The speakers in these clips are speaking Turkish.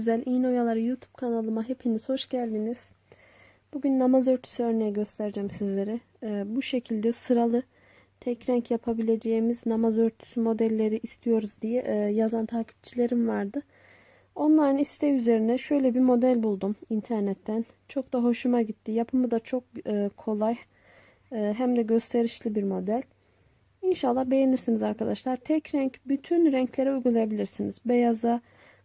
güzel iğne oyaları YouTube kanalıma hepiniz hoş geldiniz. Bugün namaz örtüsü örneği göstereceğim sizlere. Ee, bu şekilde sıralı tek renk yapabileceğimiz namaz örtüsü modelleri istiyoruz diye e, yazan takipçilerim vardı. Onların isteği üzerine şöyle bir model buldum internetten. Çok da hoşuma gitti. Yapımı da çok e, kolay. E, hem de gösterişli bir model. İnşallah beğenirsiniz arkadaşlar. Tek renk bütün renklere uygulayabilirsiniz. Beyaza,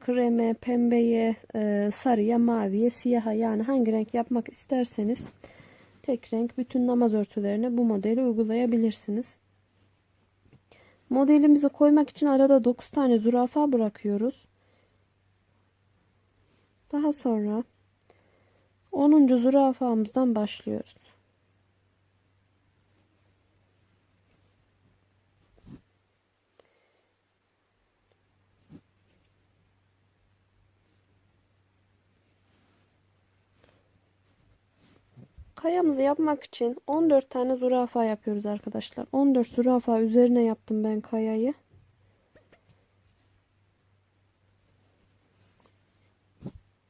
kreme, pembeye, e, sarıya, maviye, siyaha yani hangi renk yapmak isterseniz tek renk bütün namaz örtülerine bu modeli uygulayabilirsiniz. Modelimizi koymak için arada 9 tane zürafa bırakıyoruz. Daha sonra 10. zürafamızdan başlıyoruz. Kayamızı yapmak için 14 tane zürafa yapıyoruz arkadaşlar. 14 zürafa üzerine yaptım ben kayayı.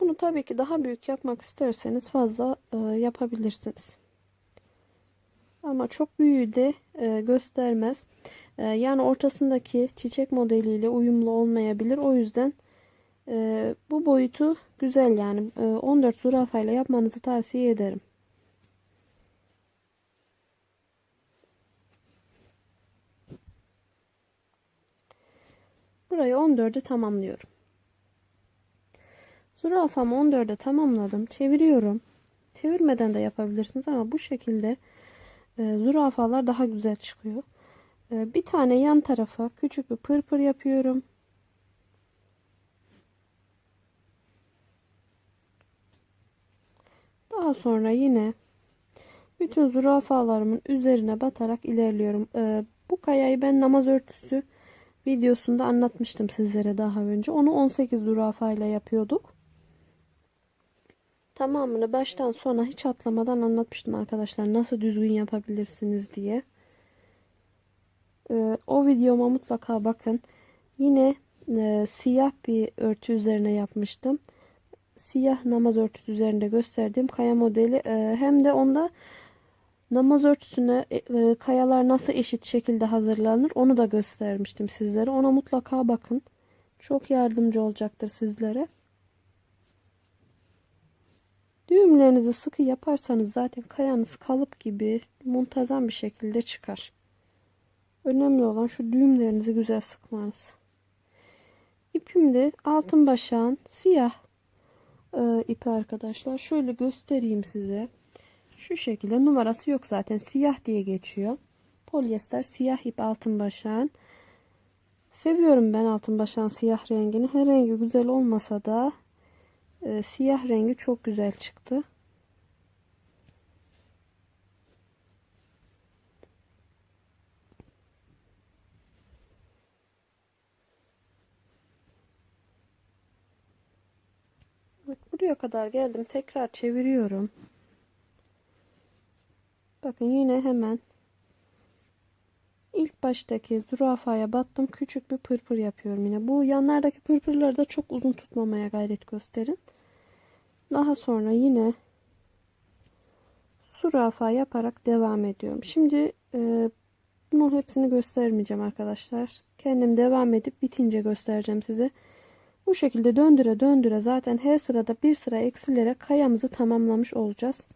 Bunu tabii ki daha büyük yapmak isterseniz fazla e, yapabilirsiniz. Ama çok büyüğü de e, göstermez. E, yani ortasındaki çiçek modeliyle uyumlu olmayabilir. O yüzden e, bu boyutu güzel yani e, 14 zürafa ile yapmanızı tavsiye ederim. Burayı 14'ü tamamlıyorum. Zürafamı 14'e tamamladım. Çeviriyorum. Çevirmeden de yapabilirsiniz ama bu şekilde e, zürafalar daha güzel çıkıyor. E, bir tane yan tarafa küçük bir pırpır yapıyorum. Daha sonra yine bütün zürafalarımın üzerine batarak ilerliyorum. E, bu kayayı ben namaz örtüsü videosunda anlatmıştım sizlere daha önce. Onu 18 zürafa ile yapıyorduk. Tamamını baştan sona hiç atlamadan anlatmıştım arkadaşlar. Nasıl düzgün yapabilirsiniz diye. Ee, o videoma mutlaka bakın. Yine e, siyah bir örtü üzerine yapmıştım. Siyah namaz örtüsü üzerinde gösterdiğim kaya modeli. E, hem de onda namaz örtüsüne e, e, kayalar nasıl eşit şekilde hazırlanır onu da göstermiştim sizlere. Ona mutlaka bakın. Çok yardımcı olacaktır sizlere. Düğümlerinizi sıkı yaparsanız zaten kayanız kalıp gibi muntazam bir şekilde çıkar. Önemli olan şu düğümlerinizi güzel sıkmanız. İpimde altın başağın siyah e, ipi arkadaşlar. Şöyle göstereyim size. Şu şekilde numarası yok zaten. Siyah diye geçiyor. Polyester siyah ip altın başağın. Seviyorum ben altın başağın siyah rengini. Her rengi güzel olmasa da e, siyah rengi çok güzel çıktı. Evet, buraya kadar geldim. Tekrar çeviriyorum. Bakın yine hemen ilk baştaki zürafaya battım. Küçük bir pırpır yapıyorum yine. Bu yanlardaki pırpırları da çok uzun tutmamaya gayret gösterin. Daha sonra yine zürafa yaparak devam ediyorum. Şimdi e, bunun hepsini göstermeyeceğim arkadaşlar. Kendim devam edip bitince göstereceğim size. Bu şekilde döndüre döndüre zaten her sırada bir sıra eksilerek kayamızı tamamlamış olacağız.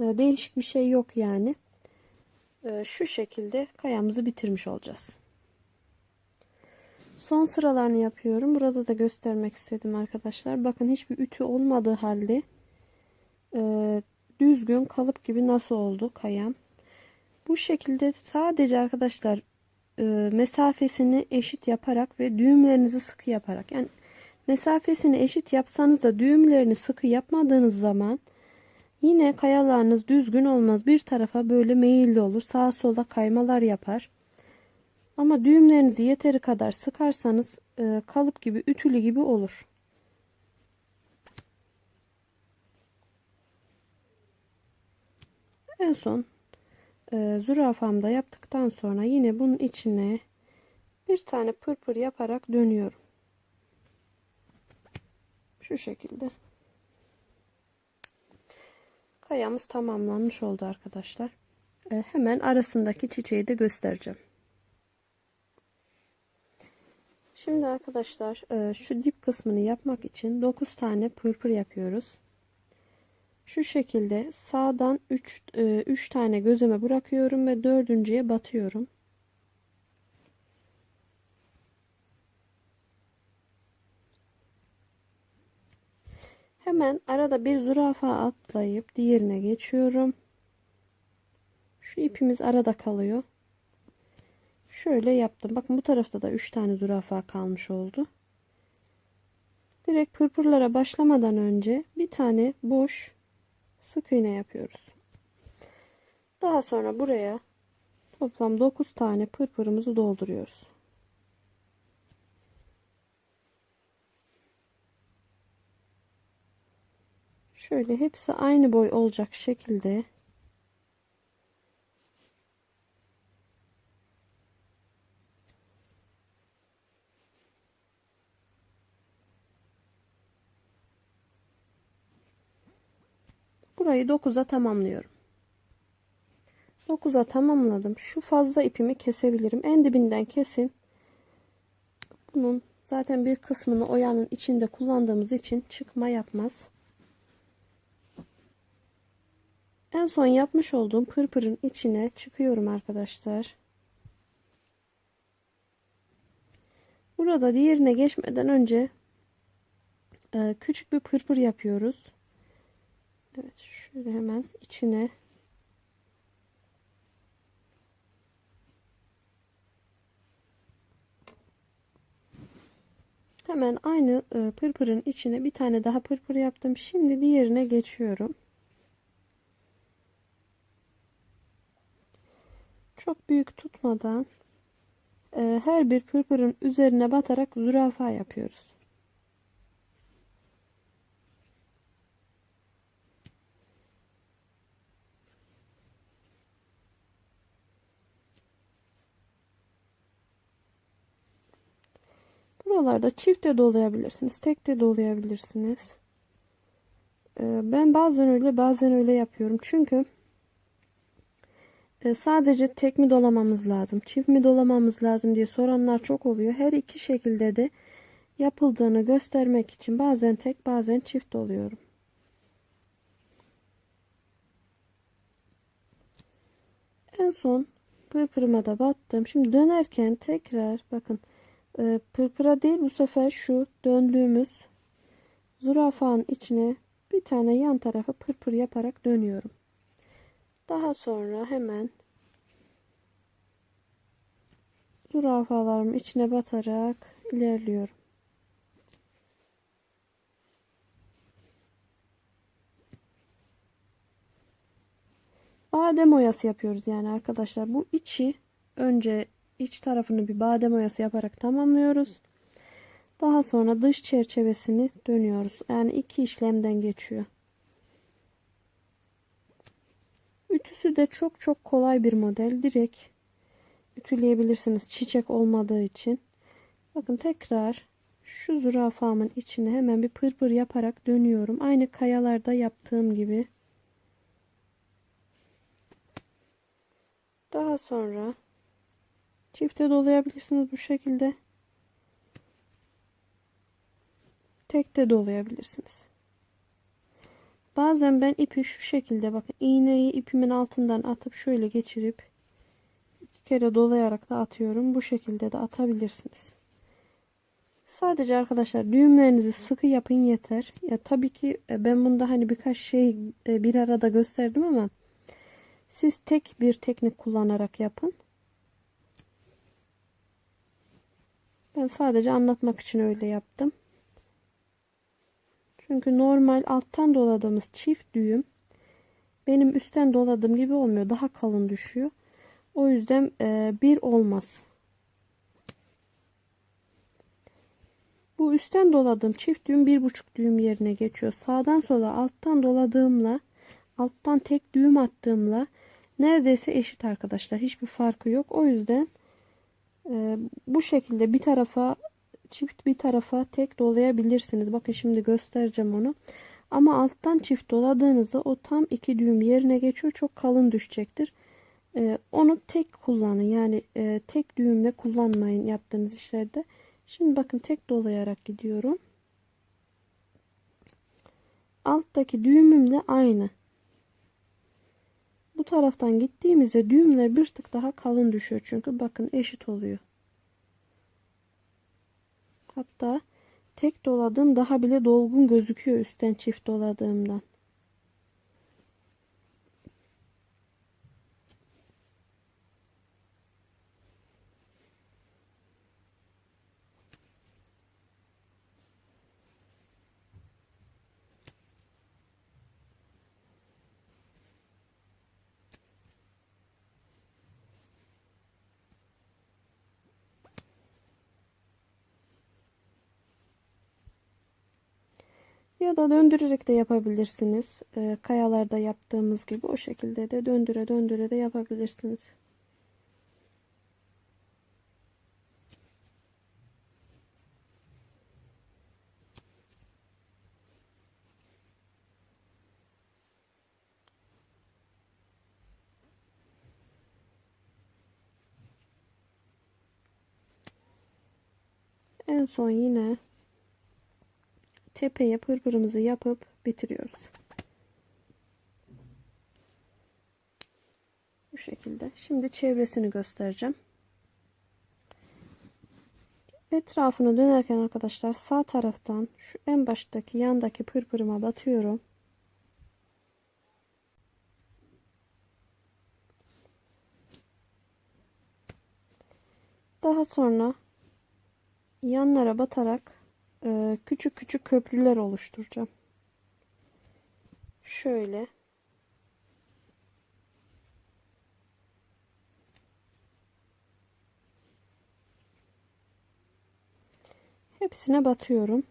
E, değişik bir şey yok yani. E, şu şekilde kayamızı bitirmiş olacağız. Son sıralarını yapıyorum. Burada da göstermek istedim arkadaşlar. Bakın hiçbir ütü olmadığı halde e, düzgün kalıp gibi nasıl oldu kayam. Bu şekilde sadece arkadaşlar e, mesafesini eşit yaparak ve düğümlerinizi sıkı yaparak yani mesafesini eşit yapsanız da düğümlerini sıkı yapmadığınız zaman yine kayalarınız düzgün olmaz. Bir tarafa böyle meyilli olur. Sağa sola kaymalar yapar. Ama düğümlerinizi yeteri kadar sıkarsanız e, kalıp gibi ütülü gibi olur. En son e, zürafamda yaptıktan sonra yine bunun içine bir tane pırpır yaparak dönüyorum. Şu şekilde. Kayamız tamamlanmış oldu arkadaşlar. Ee, hemen arasındaki çiçeği de göstereceğim. Şimdi arkadaşlar e, şu dip kısmını yapmak için 9 tane pırpır yapıyoruz. Şu şekilde sağdan 3 3 tane gözüme bırakıyorum ve dördüncüye batıyorum. Hemen arada bir zürafa atlayıp diğerine geçiyorum. Şu ipimiz arada kalıyor. Şöyle yaptım. Bakın bu tarafta da 3 tane zürafa kalmış oldu. Direkt pırpırlara başlamadan önce bir tane boş sık iğne yapıyoruz. Daha sonra buraya toplam 9 tane pırpırımızı dolduruyoruz. Şöyle hepsi aynı boy olacak şekilde Burayı 9'a tamamlıyorum. 9'a tamamladım. Şu fazla ipimi kesebilirim. En dibinden kesin. Bunun zaten bir kısmını oyanın içinde kullandığımız için çıkma yapmaz. En son yapmış olduğum pırpırın içine çıkıyorum arkadaşlar. Burada diğerine geçmeden önce e, küçük bir pırpır yapıyoruz. Evet şöyle hemen içine hemen aynı e, pırpırın içine bir tane daha pırpır yaptım. Şimdi diğerine geçiyorum. Çok büyük tutmadan e, her bir pırpırın üzerine batarak zürafa yapıyoruz. Buralarda çift de dolayabilirsiniz. Tek de dolayabilirsiniz. Ee, ben bazen öyle bazen öyle yapıyorum. Çünkü e, sadece tek mi dolamamız lazım, çift mi dolamamız lazım diye soranlar çok oluyor. Her iki şekilde de yapıldığını göstermek için bazen tek bazen çift doluyorum. En son pırpırıma da battım. Şimdi dönerken tekrar bakın e, pırpıra değil bu sefer şu döndüğümüz zürafanın içine bir tane yan tarafa pırpır yaparak dönüyorum. Daha sonra hemen zürafalarımı içine batarak ilerliyorum. Badem oyası yapıyoruz yani arkadaşlar. Bu içi önce iç tarafını bir badem oyası yaparak tamamlıyoruz. Daha sonra dış çerçevesini dönüyoruz. Yani iki işlemden geçiyor. Ütüsü de çok çok kolay bir model. Direkt ütüleyebilirsiniz çiçek olmadığı için. Bakın tekrar şu zürafamın içine hemen bir pırpır yaparak dönüyorum. Aynı kayalarda yaptığım gibi. Daha sonra çifte dolayabilirsiniz bu şekilde. Tek de dolayabilirsiniz. Bazen ben ipi şu şekilde bakın iğneyi ipimin altından atıp şöyle geçirip iki kere dolayarak da atıyorum. Bu şekilde de atabilirsiniz. Sadece arkadaşlar düğümlerinizi sıkı yapın yeter. Ya tabii ki e, ben bunda hani birkaç şey e, bir arada gösterdim ama siz tek bir teknik kullanarak yapın. Ben sadece anlatmak için öyle yaptım. Çünkü normal alttan doladığımız çift düğüm benim üstten doladığım gibi olmuyor. Daha kalın düşüyor. O yüzden e, bir olmaz. Bu üstten doladığım çift düğüm bir buçuk düğüm yerine geçiyor. Sağdan sola alttan doladığımla alttan tek düğüm attığımla neredeyse eşit arkadaşlar. Hiçbir farkı yok. O yüzden e, bu şekilde bir tarafa çift bir tarafa tek dolayabilirsiniz. Bakın şimdi göstereceğim onu. Ama alttan çift doladığınızda o tam iki düğüm yerine geçiyor. Çok kalın düşecektir. Ee, onu tek kullanın. Yani e, tek düğümle kullanmayın yaptığınız işlerde. Şimdi bakın tek dolayarak gidiyorum. Alttaki düğümümle aynı. Bu taraftan gittiğimizde düğümler bir tık daha kalın düşüyor. Çünkü bakın eşit oluyor. Hatta tek doladığım daha bile dolgun gözüküyor üstten çift doladığımdan. Ya da döndürerek de yapabilirsiniz. Ee, kayalarda yaptığımız gibi o şekilde de döndüre döndüre de yapabilirsiniz. En son yine tepeye pırpırımızı yapıp bitiriyoruz. Bu şekilde. Şimdi çevresini göstereceğim. Etrafını dönerken arkadaşlar sağ taraftan şu en baştaki yandaki pırpırıma batıyorum. Daha sonra yanlara batarak e, küçük küçük köprüler oluşturacağım. Şöyle. Hepsine batıyorum.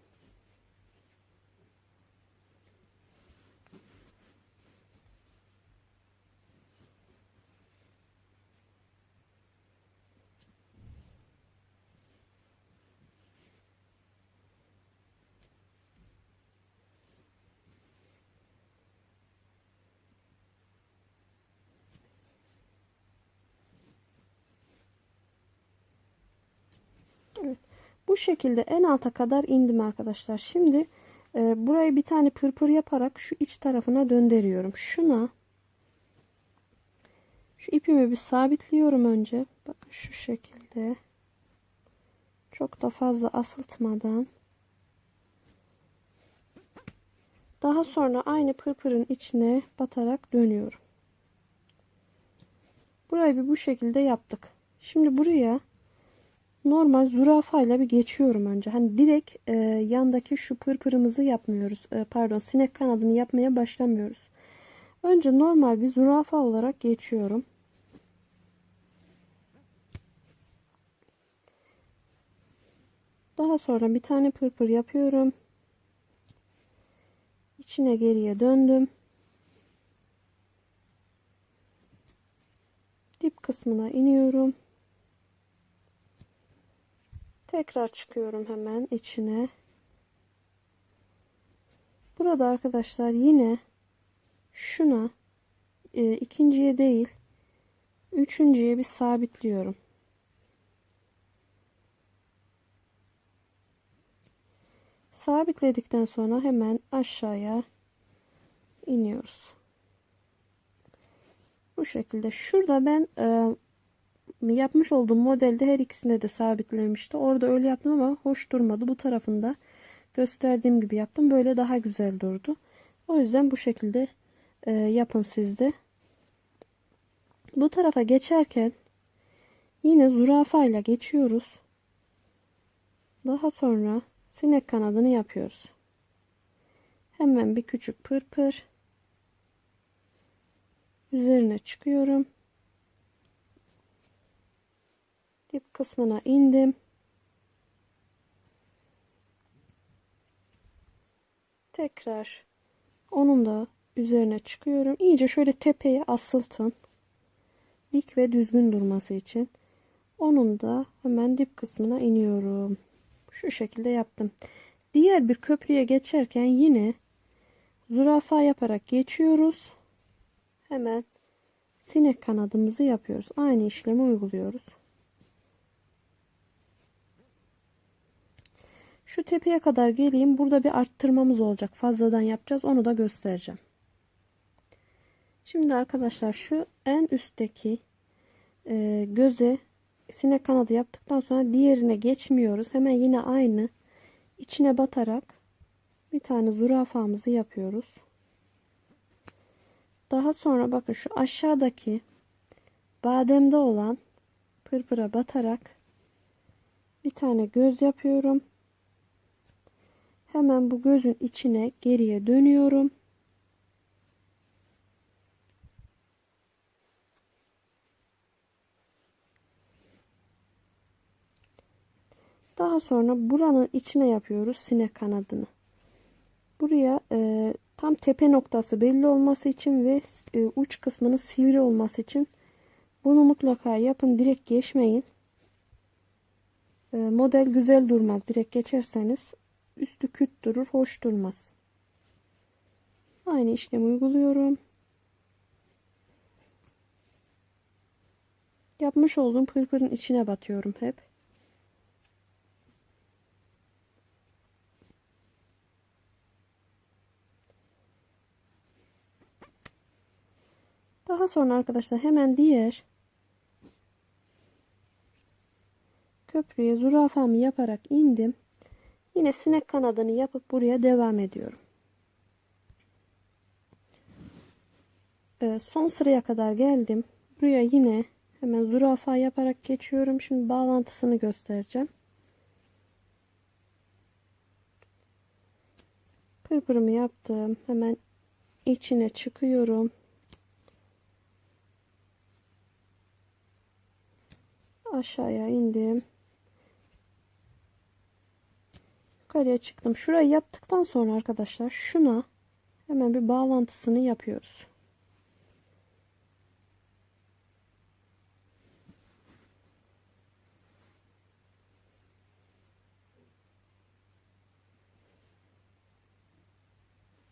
Evet. Bu şekilde en alta kadar indim arkadaşlar. Şimdi e, burayı bir tane pırpır yaparak şu iç tarafına döndürüyorum. Şuna şu ipimi bir sabitliyorum önce. Bakın şu şekilde. Çok da fazla asıltmadan. Daha sonra aynı pırpırın içine batarak dönüyorum. Burayı bir bu şekilde yaptık. Şimdi buraya normal zürafayla bir geçiyorum önce. Hani direkt e, yandaki şu pırpırımızı yapmıyoruz. E, pardon sinek kanadını yapmaya başlamıyoruz. Önce normal bir zürafa olarak geçiyorum. Daha sonra bir tane pırpır yapıyorum. İçine geriye döndüm. Dip kısmına iniyorum. Tekrar çıkıyorum hemen içine. Burada arkadaşlar yine şuna e, ikinciye değil üçüncüye bir sabitliyorum. Sabitledikten sonra hemen aşağıya iniyoruz. Bu şekilde. Şurada ben e, yapmış olduğum modelde her ikisine de sabitlemişti. Orada öyle yaptım ama hoş durmadı. Bu tarafında gösterdiğim gibi yaptım. Böyle daha güzel durdu. O yüzden bu şekilde e, yapın sizde. Bu tarafa geçerken yine zürafa ile geçiyoruz. Daha sonra sinek kanadını yapıyoruz. Hemen bir küçük pırpır. Üzerine çıkıyorum. Dip kısmına indim. Tekrar onun da üzerine çıkıyorum. İyice şöyle tepeye asıltın. Dik ve düzgün durması için. Onun da hemen dip kısmına iniyorum. Şu şekilde yaptım. Diğer bir köprüye geçerken yine zürafa yaparak geçiyoruz. Hemen sinek kanadımızı yapıyoruz. Aynı işlemi uyguluyoruz. Şu tepeye kadar geleyim. Burada bir arttırmamız olacak. Fazladan yapacağız. Onu da göstereceğim. Şimdi arkadaşlar şu en üstteki e, göze sinek kanadı yaptıktan sonra diğerine geçmiyoruz. Hemen yine aynı içine batarak bir tane zürafamızı yapıyoruz. Daha sonra bakın şu aşağıdaki bademde olan pırpıra batarak bir tane göz yapıyorum. Hemen bu gözün içine geriye dönüyorum. Daha sonra buranın içine yapıyoruz sinek kanadını. Buraya e, tam tepe noktası belli olması için ve e, uç kısmının sivri olması için bunu mutlaka yapın. Direkt geçmeyin. E, model güzel durmaz. Direkt geçerseniz üstü küt durur, hoş durmaz. Aynı işlemi uyguluyorum. Yapmış olduğum pırpırın içine batıyorum hep. Daha sonra arkadaşlar hemen diğer köprüye zürafamı yaparak indim. Yine sinek kanadını yapıp buraya devam ediyorum. Ee, son sıraya kadar geldim. Buraya yine hemen zürafa yaparak geçiyorum. Şimdi bağlantısını göstereceğim. Pırpırımı yaptım. Hemen içine çıkıyorum. aşağıya indim. Yukarıya çıktım. Şurayı yaptıktan sonra arkadaşlar şuna hemen bir bağlantısını yapıyoruz.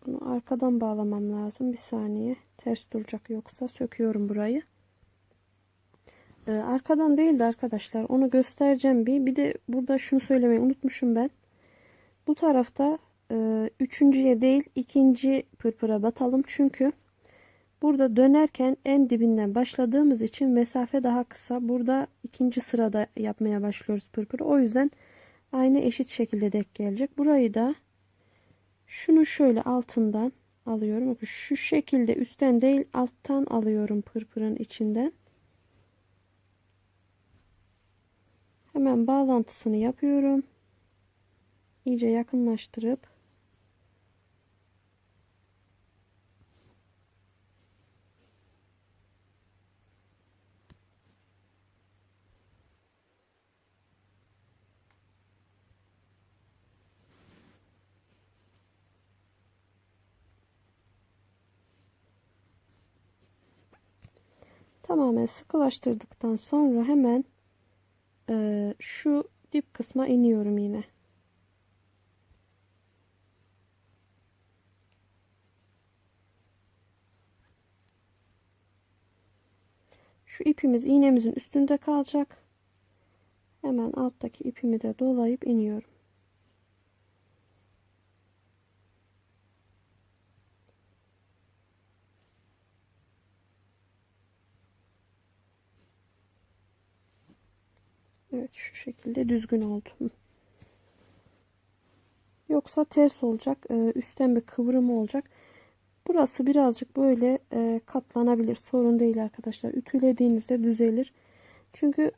Bunu arkadan bağlamam lazım. Bir saniye. Ters duracak yoksa söküyorum burayı. Ee, arkadan değildi arkadaşlar. Onu göstereceğim bir. Bir de burada şunu söylemeyi unutmuşum ben. Bu tarafta e, üçüncüye değil ikinci pırpıra batalım. Çünkü burada dönerken en dibinden başladığımız için mesafe daha kısa. Burada ikinci sırada yapmaya başlıyoruz pırpırı. O yüzden aynı eşit şekilde denk gelecek. Burayı da şunu şöyle altından alıyorum. Şu şekilde üstten değil alttan alıyorum pırpırın içinden. Hemen bağlantısını yapıyorum. İyice yakınlaştırıp tamamen sıkılaştırdıktan sonra hemen e, şu dip kısma iniyorum yine. Şu ipimiz iğnemizin üstünde kalacak. Hemen alttaki ipimi de dolayıp iniyorum. Evet şu şekilde düzgün oldu. Yoksa ters olacak. Ee, üstten bir kıvrım olacak. Burası birazcık böyle e, katlanabilir. Sorun değil arkadaşlar. Ütülediğinizde düzelir. Çünkü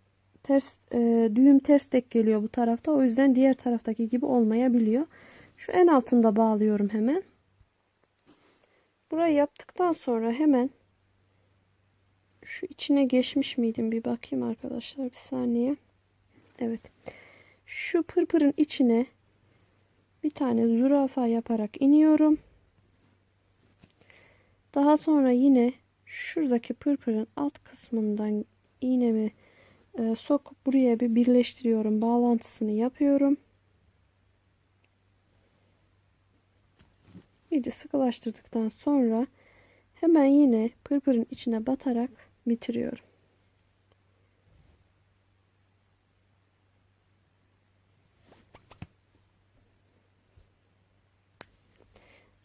ters e, düğüm ters tek geliyor bu tarafta. O yüzden diğer taraftaki gibi olmayabiliyor. Şu en altında bağlıyorum hemen. Burayı yaptıktan sonra hemen şu içine geçmiş miydim bir bakayım arkadaşlar bir saniye. Evet. Şu pırpırın içine bir tane zürafa yaparak iniyorum. Daha sonra yine şuradaki pırpırın alt kısmından iğnemi e, sokup buraya bir birleştiriyorum. Bağlantısını yapıyorum. İyice sıkılaştırdıktan sonra hemen yine pırpırın içine batarak bitiriyorum.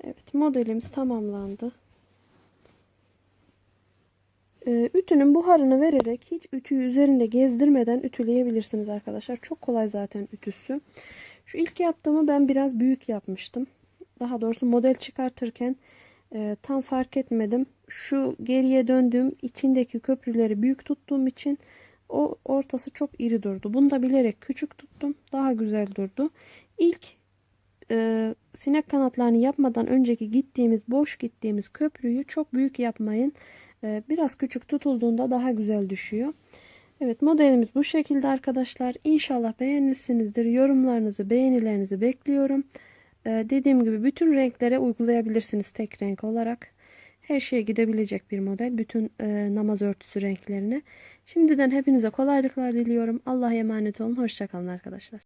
Evet modelimiz tamamlandı. Ee, ütünün buharını vererek hiç ütüyü üzerinde gezdirmeden ütüleyebilirsiniz arkadaşlar. Çok kolay zaten ütüsü. Şu ilk yaptığımı ben biraz büyük yapmıştım. Daha doğrusu model çıkartırken e, tam fark etmedim. Şu geriye döndüğüm içindeki köprüleri büyük tuttuğum için o ortası çok iri durdu. Bunu da bilerek küçük tuttum. Daha güzel durdu. İlk e, sinek kanatlarını yapmadan önceki gittiğimiz boş gittiğimiz köprüyü çok büyük yapmayın. E, biraz küçük tutulduğunda daha güzel düşüyor. Evet modelimiz bu şekilde arkadaşlar. İnşallah beğenmişsinizdir. Yorumlarınızı beğenilerinizi bekliyorum. E, dediğim gibi bütün renklere uygulayabilirsiniz tek renk olarak. Her şeye gidebilecek bir model. Bütün e, namaz örtüsü renklerine. Şimdiden hepinize kolaylıklar diliyorum. Allah'a emanet olun. Hoşçakalın arkadaşlar.